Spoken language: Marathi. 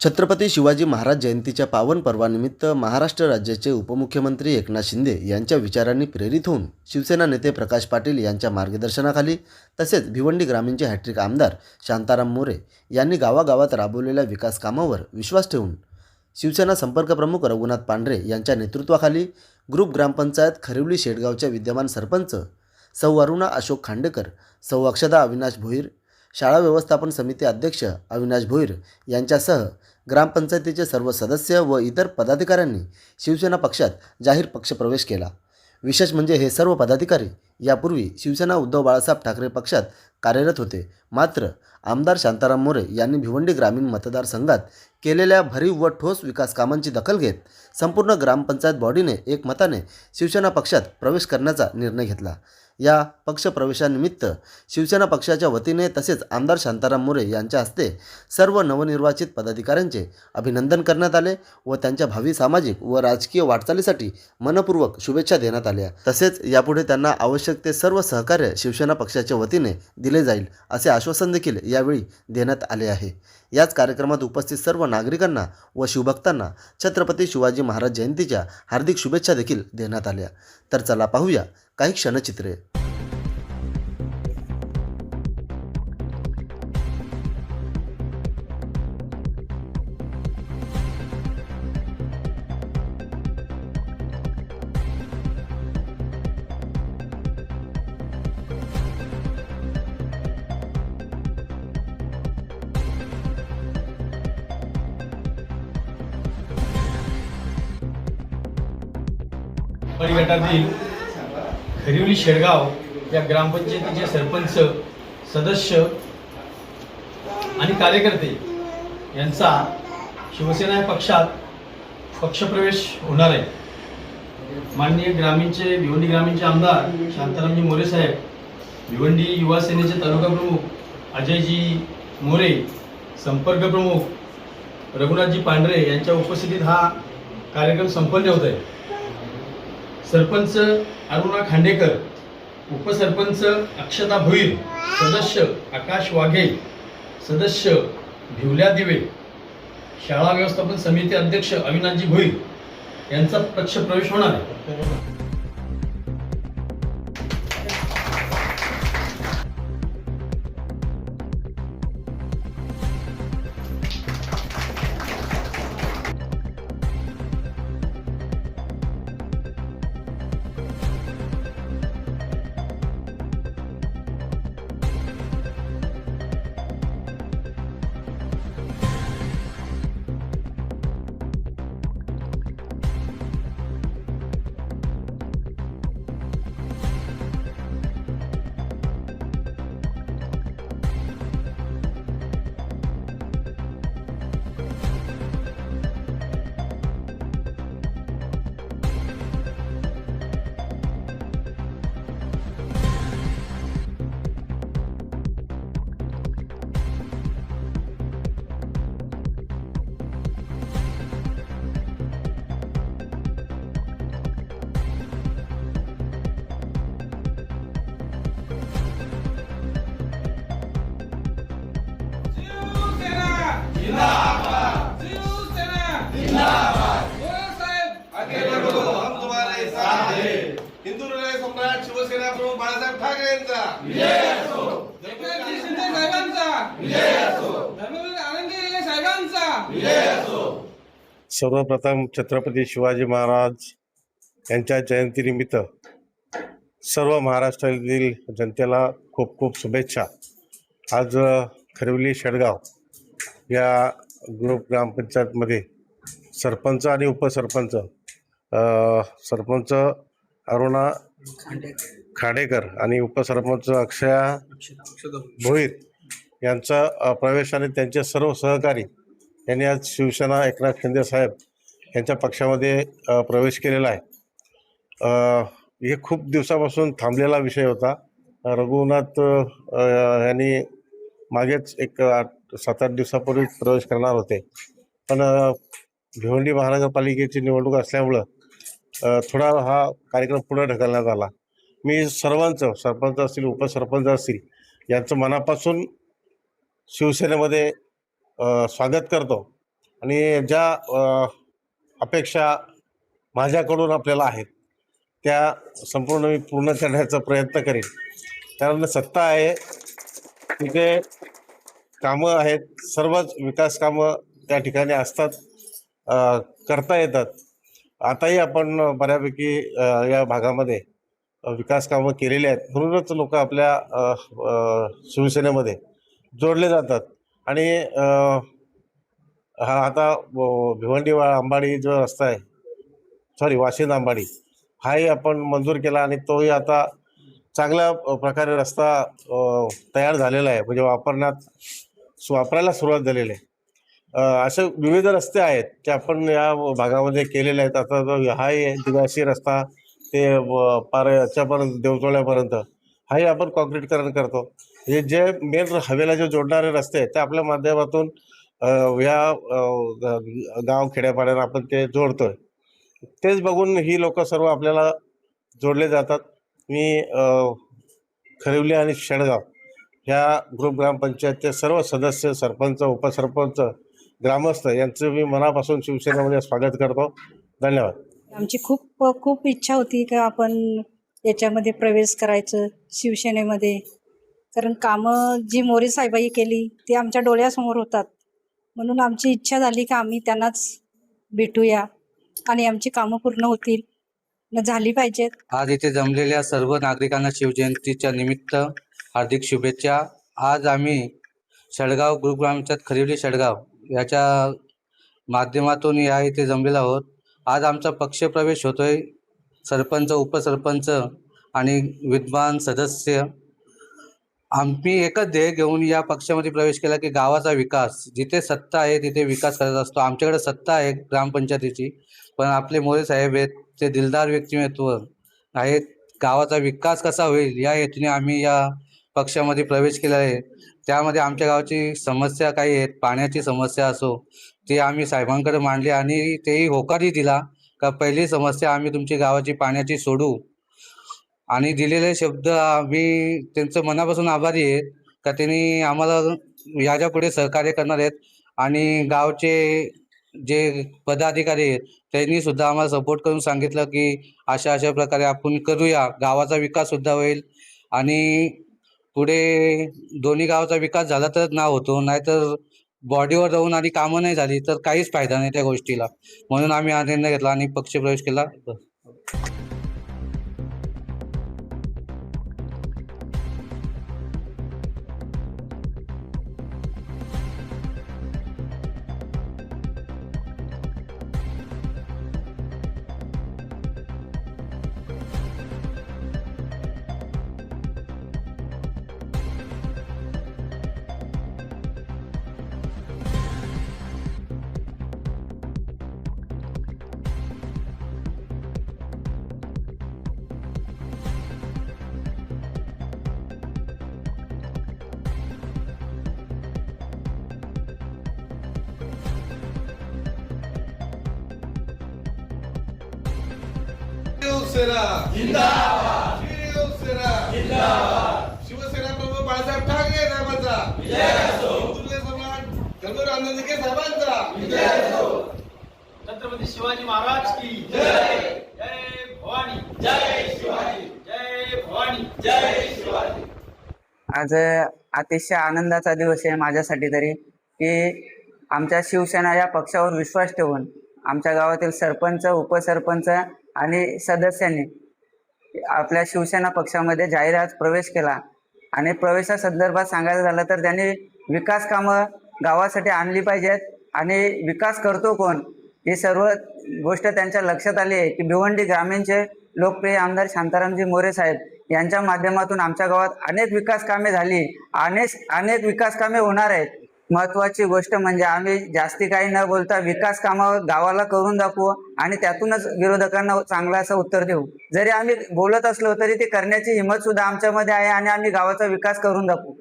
छत्रपती शिवाजी महाराज जयंतीच्या पावन पर्वानिमित्त महाराष्ट्र राज्याचे उपमुख्यमंत्री एकनाथ शिंदे यांच्या विचारांनी प्रेरित होऊन शिवसेना नेते प्रकाश पाटील यांच्या मार्गदर्शनाखाली तसेच भिवंडी ग्रामीणचे हॅट्रिक आमदार शांताराम मोरे यांनी गावागावात राबवलेल्या विकास कामावर विश्वास ठेवून शिवसेना संपर्कप्रमुख रघुनाथ पांढरे यांच्या नेतृत्वाखाली ग्रुप ग्रामपंचायत खरिवली शेडगावच्या विद्यमान सरपंच सौ अरुणा अशोक खांडेकर सौ अक्षदा अविनाश भोईर शाळा व्यवस्थापन समिती अध्यक्ष अविनाश भोईर यांच्यासह ग्रामपंचायतीचे सर्व सदस्य व इतर पदाधिकाऱ्यांनी शिवसेना पक्षात जाहीर पक्षप्रवेश केला. विशेष म्हणजे हे सर्व पदाधिकारी यापूर्वी शिवसेना उद्धव बाळासाहेब ठाकरे पक्षात कार्यरत होते. मात्र आमदार शांताराम मोरे यांनी भिवंडी ग्रामीण मतदारसंघात केलेल्या भरीव व ठोस विकास कामांची दखल घेत संपूर्ण ग्रामपंचायत बॉडीने एकमताने शिवसेना पक्षात प्रवेश करण्याचा निर्णय घेतला. या पक्षप्रवेशानिमित्त शिवसेना पक्षाच्या वतीने तसेच आमदार शांताराम मोरे यांच्या हस्ते सर्व नवनिर्वाचित पदाधिकाऱ्यांचे अभिनंदन करण्यात आले व त्यांच्या भावी सामाजिक व राजकीय वाटचालीसाठी मनपूर्वक शुभेच्छा देण्यात आल्या. तसेच यापुढे त्यांना आवश्यक ते सर्व सहकार्य शिवसेना पक्षाच्या वतीने दिले जाईल असे आश्वासन देखील यावेळी देण्यात आले आहे. याच कार्यक्रमात उपस्थित सर्व नागरिकांना व शिवभक्तांना छत्रपती शिवाजी महाराज जयंतीच्या हार्दिक शुभेच्छा देखील देण्यात आल्या. तर चला पाहूया काही क्षणचित्रे. परिगटातील खरिवली शेडगाव या ग्रामपंचायतीचे सरपंच सदस्य आणि कार्यकर्ते यांचा शिवसेना पक्षात पक्षप्रवेश होणार आहे. माननीय ग्रामीणचे भिवंडी ग्रामीणचे आमदार शांतारामजी मोरे साहेब भिवंडी युवा सेनेचे तालुका प्रमुख अजयजी मोरे संपर्क प्रमुख रघुनाथजी पांढरे यांच्या उपस्थितीत हा कार्यक्रम संपन्न होत आहे. सरपंच अरुणा खांडेकर उपसरपंच अक्षता भोईर सदस्य आकाश वाघे सदस्य भिवल्या दिवे शाळा व्यवस्थापन समिती अध्यक्ष अविनाथजी भोईर यांचा पक्ष प्रवेश होणार आहे. हिंदू हृदय सम्राट शिवसेना प्रमुख बाळासाहेब ठाकरे यांचा शिंदे साहेबांचा धर्मवीर आनंदी साहेबांचा सर्वप्रथम छत्रपती शिवाजी महाराज यांच्या जयंतीनिमित्त सर्व महाराष्ट्रातील जनतेला खूप खूप शुभेच्छा. आज खरवली शेडगाव या ग्रुप ग्रामपंचायतमध्ये सरपंच आणि उपसरपंच सरपंच अरुणा खाडेकर आणि उपसरपंच अक्षया भोईर यांचा प्रवेश आणि त्यांचे सर्व सहकारी यांनी आज शिवसेना एकनाथ शिंदे साहेब यांच्या पक्षामध्ये प्रवेश केलेला आहे. हे खूप दिवसापासून थांबलेला विषय होता. रघुनाथ यांनी मागेच एक आठ सात आठ दिवसापूर्वी प्रवेश करणार होते. पण भिवंडी महानगरपालिकेची निवडणूक असल्यामुळं थोडा हा कार्यक्रम पुढे ढकलण्यात आला. मी सर्वांचं सरपंच असतील उपसरपंच असतील यांचं मनापासून शिवसेनेमध्ये स्वागत करतो. आणि ज्या अपेक्षा माझ्याकडून आपल्याला आहेत त्या संपूर्ण मी पूर्ण करण्याचा प्रयत्न करेन. कारण सत्ता आहे तिथे कामं आहेत. सर्वच विकास कामं त्या ठिकाणी असतात. करता येतात. आताही आपण बऱ्यापैकी या भागामध्ये विकास कामं केलेली आहेत. म्हणूनच लोक आपल्या शिवसेनेमध्ये जोडले जातात. आणि हा आता भिवंडीवाळ भिवंडी अंबाडी जो रस्ता आहे सॉरी वाशिंद अंबाडी हाही आपण मंजूर केला आणि तोही आता चांगल्या प्रकारे रस्ता तयार झालेला आहे. म्हणजे वापरण्यात वापरायला सुरुवात झालेली आहे. असे विविध रस्ते आहेत ते आपण या भागामध्ये केलेले आहेत. आता जो हाही दिवाशी रस्ता ते पार याच्यापर्यंत देवतोळ्यापर्यंत हाही आपण कॉन्क्रीटकरण करतो. हे जे मेन हवेला जे जोडणारे रस्ते आहेत ते आपल्या माध्यमातून या गाव खेड्यापाड्यांना आपण ते जोडतोय. तेच बघून ही लोक सर्व आपल्याला जोडले जातात. मी खरिवली आणि शेडगाव. ह्या ग्रुप ग्रामपंचायतचे सर्व सदस्य सरपंच उपसरपंच ग्रामस्थ यांचं मी मनापासून शिवसेनेमध्ये स्वागत करतो. धन्यवाद. आमची खूप खूप इच्छा होती का आपण याच्यामध्ये प्रवेश करायचं शिवसेनेमध्ये. कारण कामं जी मोरे साहेबाई केली ती आमच्या डोळ्यासमोर होतात. म्हणून आमची इच्छा झाली का आम्ही त्यांनाच भेटूया आणि आमची कामं पूर्ण होतील. न झाली पाहिजेत. आज इथे जमलेल्या सर्व नागरिकांना शिवजयंतीच्या निमित्त हार्दिक शुभेच्छा. आज आम्ही शेळगाव गुरुग्रामच्यात खरिवली शेळगाव याच्या माध्यमातून या इथे जमलेलो आहोत. आज आमचा पक्षप्रवेश होतोय. सरपंच उपसरपंच आणि विद्वान सदस्य. आम्ही एकच ध्येय घेऊन या पक्षामध्ये प्रवेश केला की गावाचा विकास. जिथे सत्ता आहे तिथे विकास करत असतो. आमच्याकडे सत्ता आहे ग्रामपंचायतीची. पण आपले मोरे साहेब आहेत ते दिलदार व्यक्तिमत्व आहेत. गावाचा विकास कसा होईल या हेतूने आम्ही या पक्षामध्ये प्रवेश केला आहे. त्यामध्ये आमच्या गावाची समस्या काही आहेत पाण्याची समस्या असो ते आम्ही साहेबांकडे मांडली आणि तेही होकारही दिला का पहिली समस्या आम्ही तुमची गावाची पाण्याची सोडू. आणि दिलेले शब्द आम्ही त्यांचं मनापासून आभारी आहेत का त्यांनी आम्हाला याच्यापुढे सहकार्य करणार आहेत. आणि गावचे जे पदाधिकारी आहेत त्यांनी सुद्धा आम्हाला सपोर्ट करून सांगितलं की अशा अशा प्रकारे आपण करूया. गावाचा विकास सुद्धा होईल. आणि पुढे दोन्ही गावाचा विकास झाला तर नाव होतो नाहीतर बॉडीवर राहून आणि कामं नाही झाली तर काहीच फायदा नाही त्या गोष्टीला. म्हणून आम्ही हा निर्णय घेतला आणि पक्षप्रवेश केला. शिवसेना. जिंदाबाद. शिवसेना. जिंदाबाद. शिवसेना प्रमुख बाळासाहेब ठाकरे साहेबांचा. हिंदुत्व सम्राट गणपती आनंदके साहेबांचा. छत्रपती शिवाजी महाराज की जय. जय भवानी. जय शिवाजी. जय भवानी. आज अतिशय आनंदाचा दिवस आहे माझ्यासाठी तरी की आमच्या शिवसेना या पक्षावर विश्वास ठेवून आमच्या गावातील सरपंच उपसरपंच आणि सदस्यांनी आपल्या शिवसेना पक्षामध्ये जाहिरात प्रवेश केला. आणि प्रवेशासंदर्भात सांगायचं झालं तर त्यांनी विकास कामं गावासाठी आणली पाहिजेत आणि विकास करतो कोण? ही सर्व गोष्ट त्यांच्या लक्षात आली आहे की भिवंडी ग्रामीणचे लोकप्रिय आमदार शांतारामजी मोरे साहेब यांच्या माध्यमातून आमच्या गावात अनेक विकास कामे झाली. अनेक अनेक विकास कामे होणार आहेत. महत्वाची गोष्ट म्हणजे आम्ही जास्ती काही न बोलता विकास कामं गावाला करून दाखवू आणि त्यातूनच विरोधकांना चांगलं असं उत्तर देऊ. जरी आम्ही बोलत असलो तरी ते करण्याची हिंमत सुद्धा आमच्यामध्ये आहे आणि आम्ही गावाचा विकास करून दाखवू.